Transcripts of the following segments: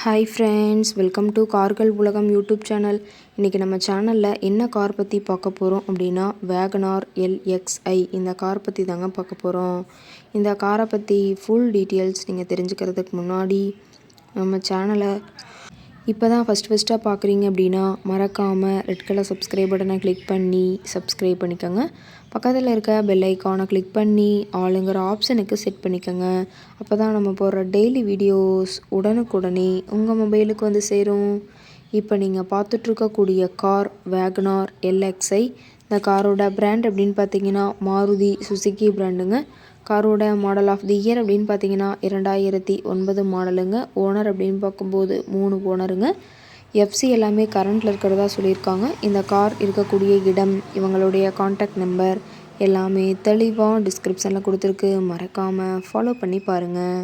Hi friends welcome to கார்கள் உலகம் YouTube channel இன்றைக்கி நம்ம சேனலில் என்ன கார் பற்றி பார்க்க போகிறோம் அப்படின்னா வேகனார் எல்எக்ஸ்ஐ இந்த கார் பற்றி தாங்க பார்க்க போகிறோம் இந்த காரை பற்றி ஃபுல் டீட்டெயில்ஸ் நீங்கள் தெரிஞ்சுக்கிறதுக்கு முன்னாடி நம்ம சேனலை இப்போ தான் ஃபஸ்ட் ஃபஸ்ட்டாக பார்க்குறீங்க அப்படின்னா மறக்காமல் ரெட் கலர் சப்ஸ்கிரைப் பட்டனை கிளிக் பண்ணி சப்ஸ்கிரைப் பண்ணிக்கோங்க. பக்கத்தில் இருக்க பெல் ஐக்கானை கிளிக் பண்ணி ஆளுங்கிற ஆப்ஷனுக்கு செட் பண்ணிக்கோங்க. அப்போ தான் நம்ம போடுற டெய்லி வீடியோஸ் உடனுக்குடனே உங்கள் மொபைலுக்கு வந்து சேரும். இப்போ நீங்கள் பார்த்துட்ருக்கக்கூடிய கார் வேகனார் எல்எக்ஸ்ஐ இந்த காரோட பிராண்ட் அப்படின்னு பார்த்தீங்கன்னா மாருதி சுசுக்கி பிராண்டுங்க காரோட மாடல் ஆஃப் தி இயர் அப்படின்னு பார்த்தீங்கன்னா இரண்டாயிரத்தி ஒன்பது மாடலுங்க ஓனர் அப்படின்னு பார்க்கும்போது மூணு ஓனருங்க எஃப்சி எல்லாமே கரண்ட்டில் இருக்கிறதா சொல்லியிருக்காங்க. இந்த கார் இருக்கக்கூடிய இடம் இவங்களுடைய காண்டாக்ட் நம்பர் எல்லாமே தெளிவாக டிஸ்கிரிப்ஷனில் கொடுத்துருக்கு. மறக்காமல் ஃபாலோ பண்ணி பாருங்கள்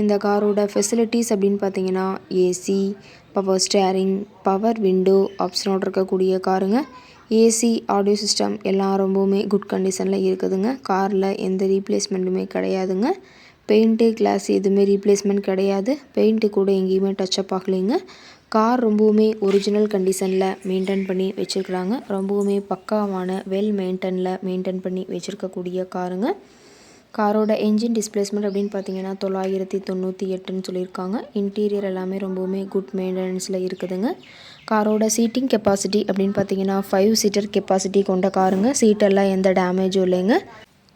இந்த காரோட ஃபெசிலிட்டிஸ் அப்படின்னு பார்த்தீங்கன்னா AC power steering power window ஆப்ஷனோடு இருக்கக்கூடிய காருங்க ஏசி ஆடியோ சிஸ்டம் எல்லாம் ரொம்பவுமே குட் கண்டிஷனில் இருக்குதுங்க. காரில் எந்த ரீப்ளேஸ்மெண்ட்டுமே கிடையாதுங்க. பெயிண்ட்டு கிளாஸ் எதுவுமே ரீப்ளேஸ்மெண்ட் கிடையாது. பெயிண்ட்டு கூட எங்கேயுமே டச்சப் ஆகலைங்க. கார் ரொம்பவுமே ஒரிஜினல் கண்டிஷனில் மெயின்டைன் பண்ணி வச்சுருக்குறாங்க. ரொம்பவுமே பக்காவான வெல் மெயின்டனில் மெயின்டைன் பண்ணி வச்சுருக்கக்கூடிய காருங்க காரோட என்ஜின் டிஸ்பிளேஸ்மெண்ட் அப்படின்னு பார்த்தீங்கன்னா தொள்ளாயிரத்தி தொண்ணூற்றி எட்டுன்னு சொல்லியிருக்காங்க. இன்டீரியர் எல்லாமே ரொம்பவுமே குட் மெயின்டெனன்ஸில் இருக்குதுங்க. காரோட சீட்டிங் கெப்பாசிட்டி அப்படின்னு பார்த்தீங்கன்னா ஃபைவ் சீட்டர் கெப்பாசிட்டி கொண்ட காருங்க. சீட்டெல்லாம் எந்த டேமேஜும் இல்லைங்க.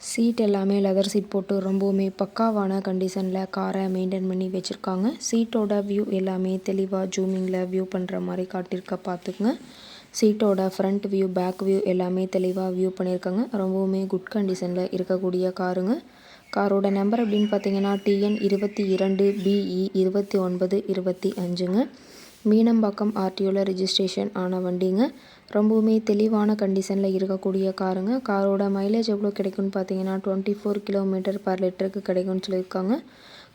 சீட் எல்லாமே லெதர் சீட் போட்டு ரொம்பவுமே பக்காவான கண்டிஷனில் காரை மெயின்டைன் பண்ணி வச்சுருக்காங்க. சீட்டோட வியூ எல்லாமே தெளிவாக ஜூமிங்கில் வியூ பண்ணுற மாதிரி காட்டியிருக்க பார்த்துக்குங்க. சீட்டோட ஃப்ரண்ட் வியூ பேக் வியூ எல்லாமே தெளிவாக வியூ பண்ணியிருக்காங்க. ரொம்பவுமே குட் கண்டிஷனில் இருக்கக்கூடிய காருங்க. காரோட நம்பர் அப்படின்னு பார்த்தீங்கன்னா டிஎன் இருபத்தி இரண்டு பிஇ இருபத்தி ஒன்பது இருபத்தி அஞ்சுங்க. மீனம்பாக்கம் ஆர்டிஓவில் ரிஜிஸ்ட்ரேஷன் ஆன வண்டிங்க. ரொம்பவுமே தெளிவான கண்டிஷனில் இருக்கக்கூடிய காருங்க. காரோட மைலேஜ் எவ்வளோ கிடைக்கும்னு பார்த்தீங்கன்னா டுவெண்ட்டி ஃபோர் கிலோமீட்டர் பர் லிட்டருக்கு கிடைக்கும்னு சொல்லியிருக்காங்க.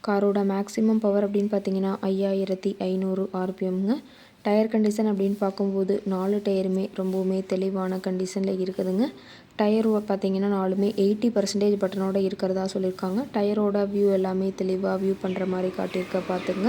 காரோட மேக்ஸிமம் பவர் அப்படின்னு பார்த்தீங்கன்னா ஐயாயிரத்தி ஐநூறு ஆர்பிஎம்ங்க டயர் கண்டிஷன் அப்படின்னு பார்க்கும்போது நாலு டயருமே ரொம்பவுமே தெளிவான கண்டிஷனில் இருக்குதுங்க. டயர் பார்த்தீங்கன்னா நாலுமே எயிட்டி பர்சன்டேஜ் பட்டனோட இருக்கிறதா சொல்லியிருக்காங்க. டயரோட வியூ எல்லாமே தெளிவாக வியூ பண்ணுற மாதிரி காட்டியிருக்க பார்த்துங்க